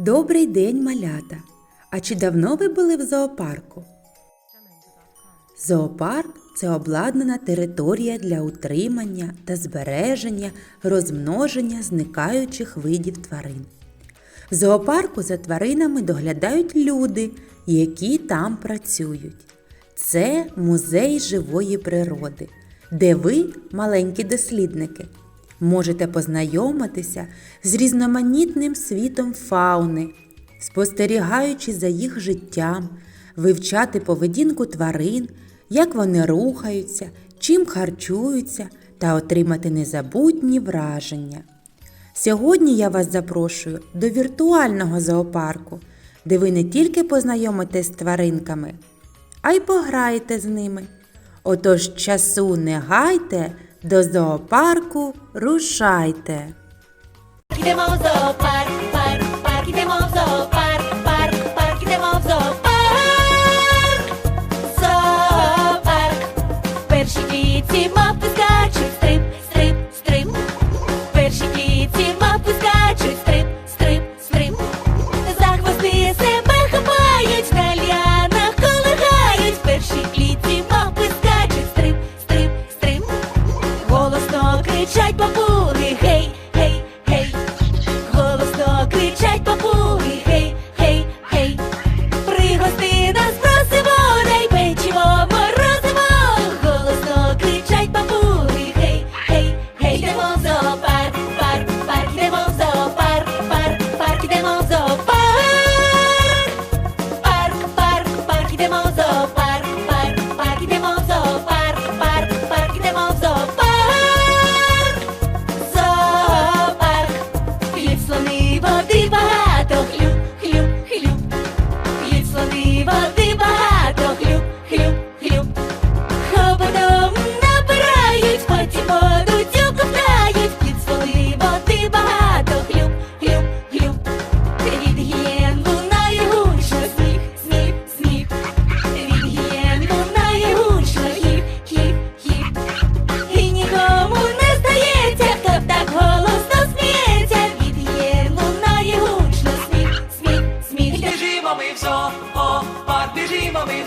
Добрий день, малята! А чи давно ви були в зоопарку? Зоопарк це обладнана територія для утримання та збереження, розмноження зникаючих видів тварин. В зоопарку за тваринами доглядають люди, які там працюють. Це музей живої природи, де ви, маленькі дослідники, можете познайомитися з різноманітним світом фауни, спостерігаючи за їх життям, вивчати поведінку тварин, як вони рухаються, чим харчуються та отримати незабутні враження. Сьогодні я вас запрошую до віртуального зоопарку, де ви не тільки познайомитесь з тваринками, а й пограєте з ними. Отож часу не гайте, до зоопарку рушайте. Ідемо в зоопарк, парк, парк, ідемо в зоопарк, парк, парк, ідемо в зоопарк. Зоопарк. В першій клітці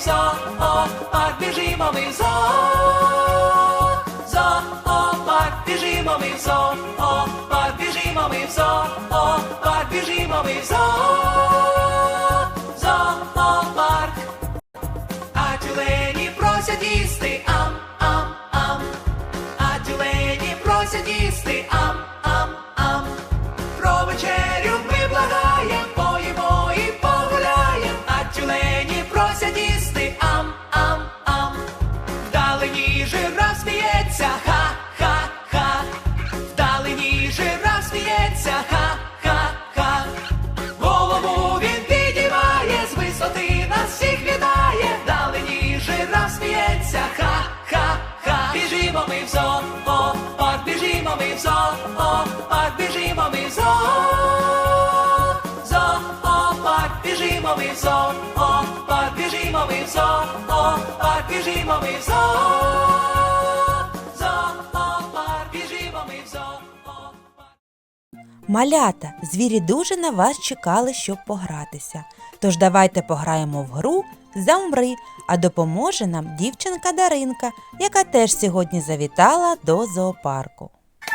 зоопарк, біжимо ми в зоопарк, біжимо ми в зоопарк, біжимо ми в зоопарк, біжимо ми в зоопарк. А тюлені просять їсти ам, ам, ам. А тюлені просять їсти зоопарк, біжимо ми в зоопарк, біжимо ми в зоопарк, біжимо ми в зоопарк, біжимо ми в зоопарк, біжимо ми в зоопарк. Малята, звірі дуже на вас чекали, щоб погратися. Тож давайте пограємо в гру Замри, а допоможе нам дівчинка Даринка, яка теж сьогодні завітала до зоопарку.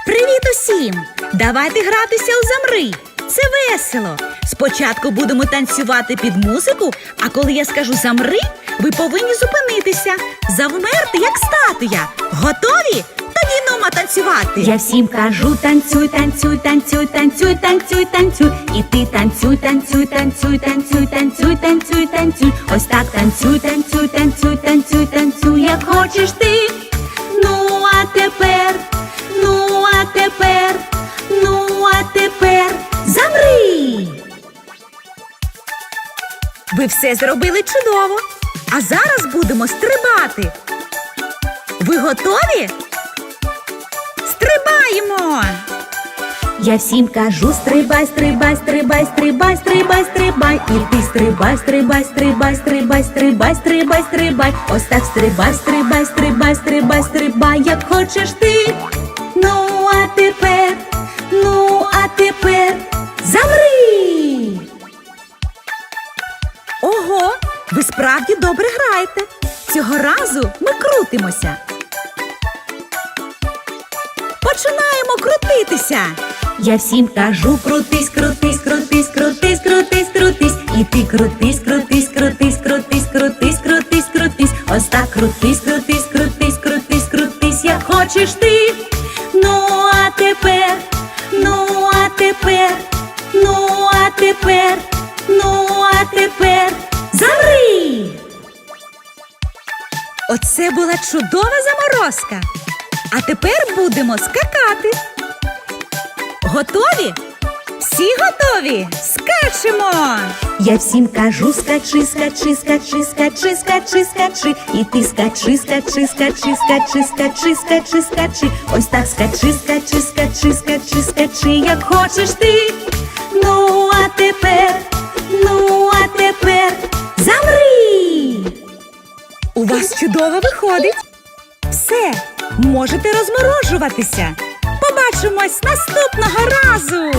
Привіт усім! Давайте гратися у замри. Це весело. Спочатку будемо танцювати під музику, а коли я скажу замри, ви повинні зупинитися, завмерти, як статуя. Готові? Тоді нума танцювати. Я всім кажу танцюй, танцюй, танцюй, танцюй, танцюй, танцюй. І ти танцюй, танцюй, танцюй, танцюй, танцюй, танцюй, танцюй. Ось так танцюй, танцюй, танцюй, танцюй, танцюй, як хочеш ти. Ну, а тепер, ну, а тепер, ну, а тепер замри. Ви все зробили чудово. А зараз будемо стрибати. Ви готові? Стрибаємо! Я всім кажу, стрибай, стрибай, стрибай, стрибай, стрибай, стрибай. І ти стрибай, стрибай, стрибай, стрибай, стрибай, стрибай, стрибай. Ось так стрибай, стрибай, стрибай, стрибай, стрибай, як хочеш ти. Ну, а тепер, ну, а тепер замри. Ого, ви справді добре граєте. Цього разу ми крутимося. Починаємо крутитися. Я всім кажу крутись, крутись, крутись, крутись, крутись, крутись. І ти крутись. Тепер, ну, а тепер, ну, а тепер замри. Оце була чудова заморозка. А тепер будемо скакати. Готові? Всі готові? Скачемо! Я всім кажу, скачи, скачи, скачи, скачи, скачи, скачи. І ти скачи, скачи, скачи, скачи, скачи, скачи, скачи. Ось так скачи, скачи, скачи, скачи, скачи, як хочеш ти. Ну, а тепер, ну, а тепер замри! У вас чудово виходить. Все, можете розморожуватися. Побачимось наступного разу.